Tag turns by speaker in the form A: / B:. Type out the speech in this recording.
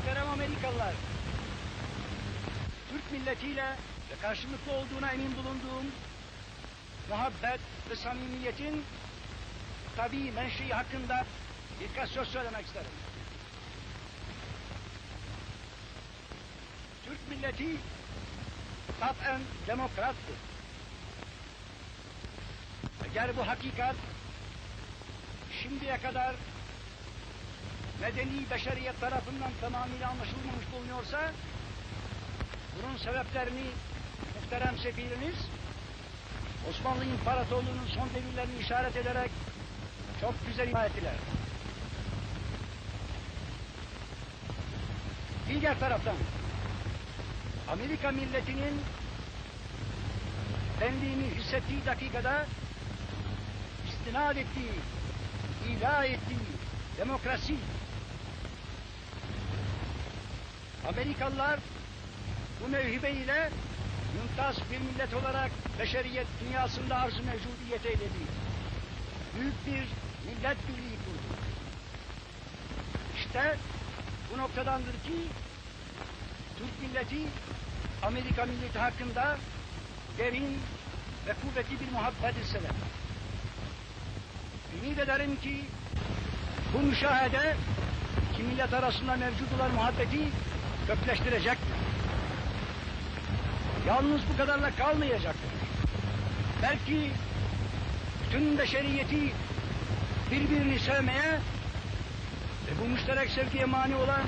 A: Muhterem Amerikalılar, Türk milletiyle ve karşılıklı olduğuna emin bulunduğum muhabbet ve samimiyetin tabii menşei hakkında birkaç söz söylemek isterim. Türk milleti taten demokrattır. Eğer bu hakikat şimdiye kadar medeni beşeriyet tarafından tamamıyla anlaşılmamış bulunuyorsa bunun sebeplerini muhterem sefiriniz Osmanlı İmparatorluğu'nun son devirlerini işaret ederek çok güzel ifade ettiler. Diğer taraftan Amerika milletinin benliğini hissettiği dakikada istinad ettiği, ilah ettiği demokrasi Amerikalılar bu mevhibe ile mümtaz bir millet olarak beşeriyet dünyasında arz-ı mevcudiyet eyledi. Büyük bir millet birliği kurdu. İşte bu noktadandır ki Türk milleti Amerika milleti hakkında derin ve kuvvetli bir muhabbet hisseler. Ümit ederim ki bu müşahede iki millet arasında mevcut olan muhabbeti kökleştirecektir. Yalnız bu kadarla kalmayacaktır. Belki bütün beşeriyeti birbirini sevmeye ve bu müşterek sevgiye mani olan